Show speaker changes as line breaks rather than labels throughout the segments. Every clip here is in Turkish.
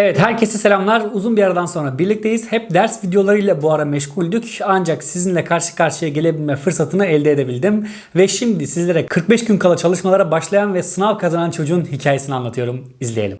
Evet herkese selamlar. Uzun bir aradan sonra birlikteyiz. Hep ders videolarıyla bu ara meşguldük. Ancak sizinle karşı karşıya gelebilme fırsatını elde edebildim. Ve şimdi sizlere 45 gün kala çalışmalara başlayan ve sınav kazanan çocuğun hikayesini anlatıyorum. İzleyelim.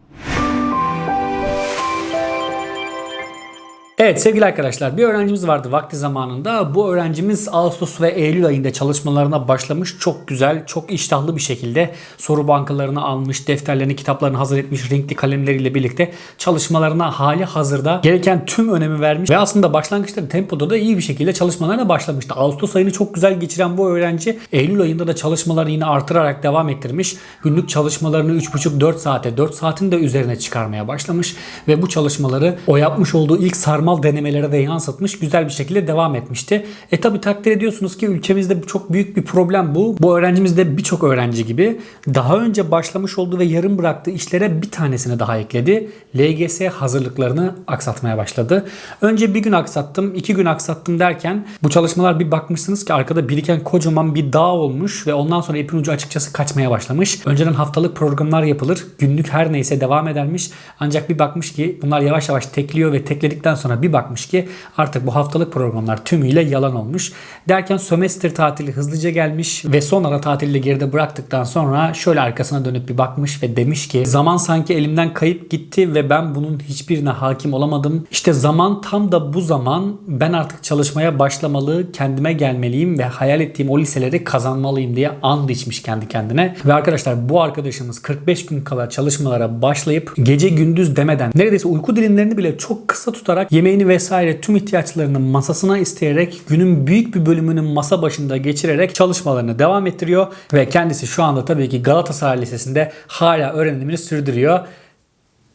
Evet sevgili arkadaşlar bir öğrencimiz vardı vakti zamanında. Bu öğrencimiz Ağustos ve Eylül ayında çalışmalarına başlamış. Çok güzel, çok iştahlı bir şekilde soru bankalarını almış, defterlerini, kitaplarını hazır etmiş, renkli kalemleriyle birlikte çalışmalarına hali hazırda gereken tüm önemi vermiş. Ve aslında başlangıçta tempoda da iyi bir şekilde çalışmalarına başlamıştı. Ağustos ayını çok güzel geçiren bu öğrenci Eylül ayında da çalışmalarını yine artırarak devam ettirmiş. Günlük çalışmalarını 3,5-4 saate, 4 saatin de üzerine çıkarmaya başlamış. Ve bu çalışmaları o yapmış olduğu ilk sarma sarmal denemelere de yansıtmış. Güzel bir şekilde devam etmişti. E tabi takdir ediyorsunuz ki ülkemizde çok büyük bir problem bu. Bu öğrencimiz de birçok öğrenci gibi daha önce başlamış olduğu ve yarım bıraktığı işlere bir tanesini daha ekledi. LGS hazırlıklarını aksatmaya başladı. Önce bir gün aksattım, iki gün aksattım derken bu çalışmalar bir bakmışsınız ki arkada biriken kocaman bir dağ olmuş ve ondan sonra ipin ucu açıkçası kaçmaya başlamış. Önceden haftalık programlar yapılır. Günlük her neyse devam edermiş. Ancak bir bakmış ki bunlar yavaş yavaş tekliyor ve tekledikten sonra bir bakmış ki artık bu haftalık programlar tümüyle yalan olmuş. Derken sömestr tatili hızlıca gelmiş ve son ara tatili geride bıraktıktan sonra şöyle arkasına dönüp bir bakmış ve demiş ki zaman sanki elimden kayıp gitti ve ben bunun hiçbirine hakim olamadım. İşte zaman tam da bu zaman ben artık çalışmaya başlamalı, kendime gelmeliyim ve hayal ettiğim o liseleri kazanmalıyım diye and içmiş kendi kendine. Ve arkadaşlar bu arkadaşımız 45 gün kala çalışmalara başlayıp gece gündüz demeden neredeyse uyku dilimlerini bile çok kısa tutarak yemeğini vesaire tüm ihtiyaçlarını masasına isteyerek günün büyük bir bölümünü masa başında geçirerek çalışmalarını devam ettiriyor ve kendisi şu anda tabii ki Galatasaray Lisesi'nde hala öğrenimini sürdürüyor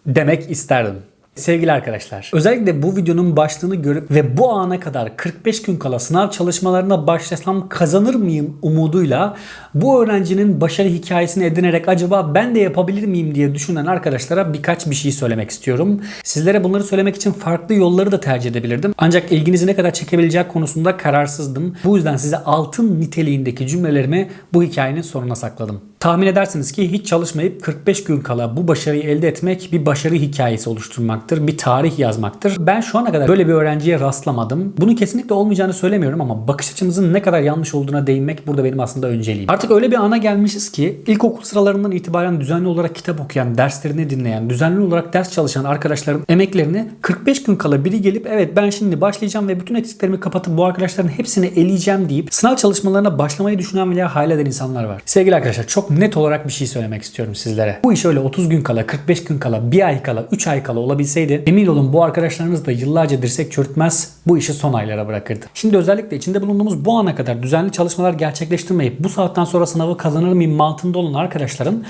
demek isterdim. Sevgili arkadaşlar, özellikle bu videonun başlığını görüp ve bu ana kadar 45 gün kala sınav çalışmalarına başlasam kazanır mıyım umuduyla bu öğrencinin başarı hikayesini edinerek acaba ben de yapabilir miyim diye düşünen arkadaşlara birkaç bir şey söylemek istiyorum. Sizlere bunları söylemek için farklı yolları da tercih edebilirdim. Ancak ilginizi ne kadar çekebilecek konusunda kararsızdım. Bu yüzden size altın niteliğindeki cümlelerimi bu hikayenin sonuna sakladım. Tahmin edersiniz ki hiç çalışmayıp 45 gün kala bu başarıyı elde etmek bir başarı hikayesi oluşturmaktır. Bir tarih yazmaktır. Ben şu ana kadar böyle bir öğrenciye rastlamadım. Bunun kesinlikle olmayacağını söylemiyorum ama bakış açımızın ne kadar yanlış olduğuna değinmek burada benim aslında önceliğim. Artık öyle bir ana gelmişiz ki ilkokul sıralarından itibaren düzenli olarak kitap okuyan, derslerini dinleyen, düzenli olarak ders çalışan arkadaşların emeklerini 45 gün kala biri gelip evet ben şimdi başlayacağım ve bütün eksiklerimi kapatıp bu arkadaşların hepsini eleyeceğim deyip sınav çalışmalarına başlamayı düşünen veya hayal eden insanlar var. Sevgili arkadaşlar çok net olarak bir şey söylemek istiyorum sizlere. Bu iş öyle 30 gün kala, 45 gün kala, 1 ay kala, 3 ay kala olabilseydi emin olun bu arkadaşlarınız da yıllarca dirsek çürütmez bu işi son aylara bırakırdı. Şimdi özellikle içinde bulunduğumuz bu ana kadar düzenli çalışmalar gerçekleştirmeyip bu saatten sonra sınavı kazanır mıyım mantığında olan arkadaşların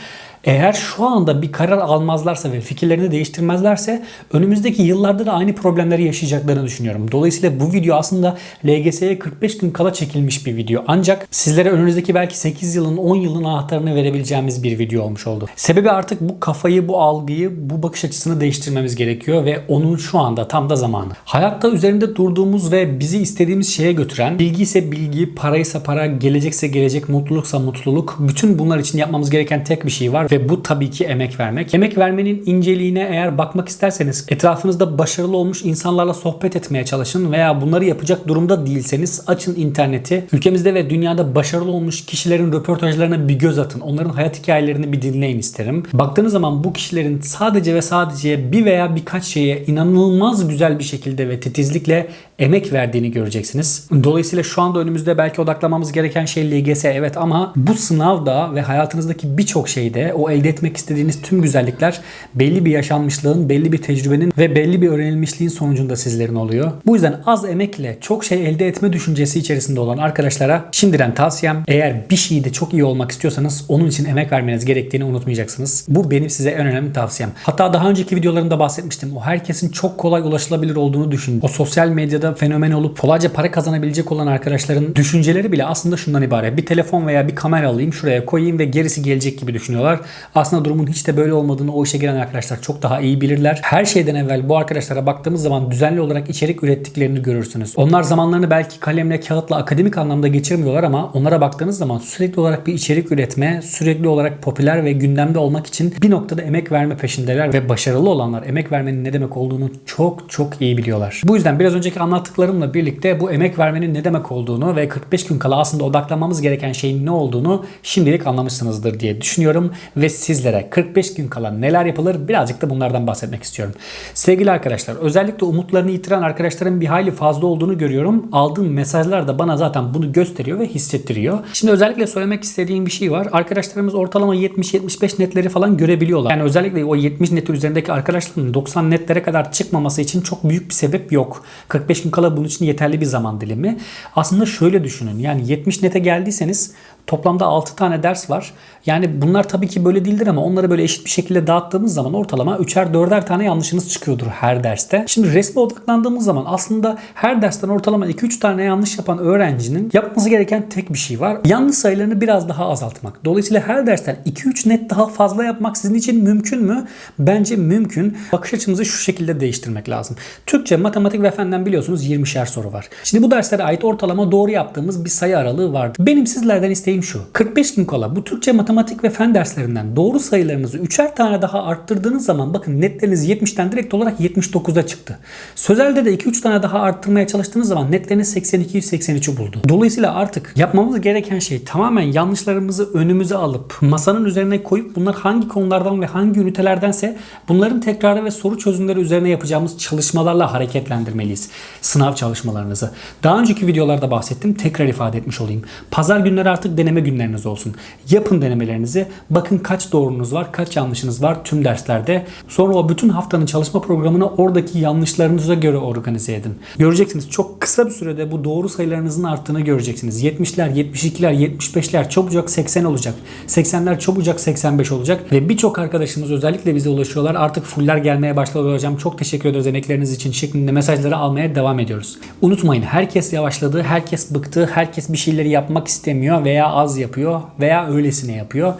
eğer şu anda bir karar almazlarsa ve fikirlerini değiştirmezlerse önümüzdeki yıllarda da aynı problemleri yaşayacaklarını düşünüyorum. Dolayısıyla bu video aslında LGS'ye 45 gün kala çekilmiş bir video. Ancak sizlere önünüzdeki belki 8 yılın 10 yılın anahtarını verebileceğimiz bir video olmuş oldu. Sebebi artık bu kafayı, bu algıyı, bu bakış açısını değiştirmemiz gerekiyor ve onun şu anda tam da zamanı. Hayatta üzerinde durduğumuz ve bizi istediğimiz şeye götüren bilgi ise bilgi, paraysa para, gelecekse gelecek, mutluluksa mutluluk. Bütün bunlar için yapmamız gereken tek bir şey var ve bu tabii ki emek vermek. Emek vermenin inceliğine eğer bakmak isterseniz etrafınızda başarılı olmuş insanlarla sohbet etmeye çalışın veya bunları yapacak durumda değilseniz açın interneti. Ülkemizde ve dünyada başarılı olmuş kişilerin röportajlarına bir göz atın. Onların hayat hikayelerini bir dinleyin isterim. Baktığınız zaman bu kişilerin sadece ve sadece bir veya birkaç şeye inanılmaz güzel bir şekilde ve titizlikle emek verdiğini göreceksiniz. Dolayısıyla şu anda önümüzde belki odaklamamız gereken şey LGS evet ama bu sınavda ve hayatınızdaki birçok şeyde o elde etmek istediğiniz tüm güzellikler belli bir yaşanmışlığın, belli bir tecrübenin ve belli bir öğrenilmişliğin sonucunda sizlerin oluyor. Bu yüzden az emekle çok şey elde etme düşüncesi içerisinde olan arkadaşlara şimdiden tavsiyem eğer bir şeyde çok iyi olmak istiyorsanız onun için emek vermeniz gerektiğini unutmayacaksınız. Bu benim size en önemli tavsiyem. Hatta daha önceki videolarımda bahsetmiştim. O herkesin çok kolay ulaşılabilir olduğunu düşün. O sosyal medyada fenomen olup kolayca para kazanabilecek olan arkadaşların düşünceleri bile aslında şundan ibaret. Bir telefon veya bir kamera alayım şuraya koyayım ve gerisi gelecek gibi düşünüyorlar. Aslında durumun hiç de böyle olmadığını o işe giren arkadaşlar çok daha iyi bilirler. Her şeyden evvel bu arkadaşlara baktığımız zaman düzenli olarak içerik ürettiklerini görürsünüz. Onlar zamanlarını belki kalemle, kağıtla, akademik anlamda geçirmiyorlar ama onlara baktığınız zaman sürekli olarak bir içerik üretme, sürekli olarak popüler ve gündemde olmak için bir noktada emek verme peşindeler ve başarılı olanlar emek vermenin ne demek olduğunu çok çok iyi biliyorlar. Bu yüzden biraz önceki anlattıklarımla birlikte bu emek vermenin ne demek olduğunu ve 45 gün kala aslında odaklanmamız gereken şeyin ne olduğunu şimdilik anlamışsınızdır diye düşünüyorum ve sizlere 45 gün kala neler yapılır birazcık da bunlardan bahsetmek istiyorum. Sevgili arkadaşlar özellikle umutlarını yitiren arkadaşların bir hayli fazla olduğunu görüyorum. Aldığım mesajlar da bana zaten bunu gösteriyor ve hissettiriyor. Şimdi özellikle söylemek istediğim bir şey var. Arkadaşlarımız ortalama 70-75 netleri falan görebiliyorlar. Yani özellikle o 70 net üzerindeki arkadaşların 90 netlere kadar çıkmaması için çok büyük bir sebep yok. 45 gün kala bunun için yeterli bir zaman dilimi. Aslında şöyle düşünün. Yani 70 nete geldiyseniz toplamda 6 tane ders var. Yani bunlar tabii ki böyle değildir ama onları böyle eşit bir şekilde dağıttığımız zaman ortalama 3'er 4'er tane yanlışınız çıkıyordur her derste. Şimdi resme odaklandığımız zaman aslında her dersten ortalama 2-3 tane yanlış yapan öğrencinin yapması gereken tek bir şey var. Yanlış sayılarını biraz daha azaltmak. Dolayısıyla her dersten 2-3 net daha fazla yapmak sizin için mümkün mü? Bence mümkün. Bakış açımızı şu şekilde değiştirmek lazım. Türkçe, matematik ve fenden biliyorsunuz 20'şer soru var. Şimdi bu derslere ait ortalama doğru yaptığımız bir sayı aralığı vardı. Benim sizlerden isteğim şu. 45 gün kala bu Türkçe, matematik ve fen derslerinden doğru sayılarınızı 3'er tane daha arttırdığınız zaman bakın netleriniz 70'ten direkt olarak 79'a çıktı. Sözelde de 2-3 tane daha arttırmaya çalıştığınız zaman netleriniz 82-83'ü buldu. Dolayısıyla artık yapmamız gereken şey tamamen yanlışlarımızı önümüze alıp masanın üzerine koyup bunlar hangi konulardan ve hangi ünitelerdense bunların tekrarı ve soru çözümleri üzerine yapacağımız çalışmalarla hareketlendirmeliyiz. Sınav çalışmalarınızı. Daha önceki videolarda bahsettim. Tekrar ifade etmiş olayım. Pazar günleri artık deneme günleriniz olsun. Yapın denemelerinizi. Bakın kaç doğrunuz var, kaç yanlışınız var tüm derslerde. Sonra o bütün haftanın çalışma programını oradaki yanlışlarınıza göre organize edin. Göreceksiniz çok kısa bir sürede bu doğru sayılarınızın arttığını göreceksiniz. 70'ler, 72'ler, 75'ler çabucak 80 olacak. 80'ler çabucak 85 olacak ve birçok arkadaşımız özellikle bize ulaşıyorlar. Artık fuller gelmeye başladı hocam. Çok teşekkür ederiz emekleriniz için şeklinde mesajları almaya devam ediyoruz. Unutmayın herkes yavaşladı, herkes bıktı, herkes bir şeyleri yapmak istemiyor veya az yapıyor veya öylesine yapıyor.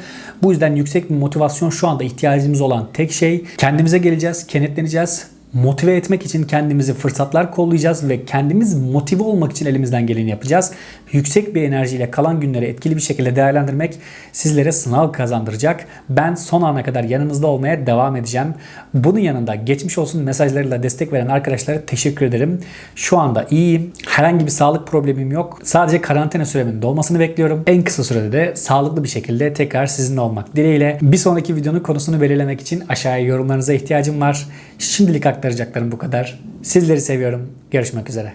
Bu yüzden yüksek bir motivasyon şu anda ihtiyacımız olan tek şey. Kendimize geleceğiz, kenetleneceğiz, motive etmek için kendimizi fırsatlar kollayacağız ve kendimiz motive olmak için elimizden geleni yapacağız. Yüksek bir enerjiyle kalan günleri etkili bir şekilde değerlendirmek sizlere sınav kazandıracak. Ben son ana kadar yanınızda olmaya devam edeceğim. Bunun yanında geçmiş olsun mesajlarıyla destek veren arkadaşlara teşekkür ederim. Şu anda iyiyim. Herhangi bir sağlık problemim yok. Sadece karantina süremin dolmasını bekliyorum. En kısa sürede de sağlıklı bir şekilde tekrar sizinle olmak dileğiyle. Bir sonraki videonun konusunu belirlemek için aşağıya yorumlarınıza ihtiyacım var. Şimdilik aktaracaklarım bu kadar. Sizleri seviyorum. Görüşmek üzere.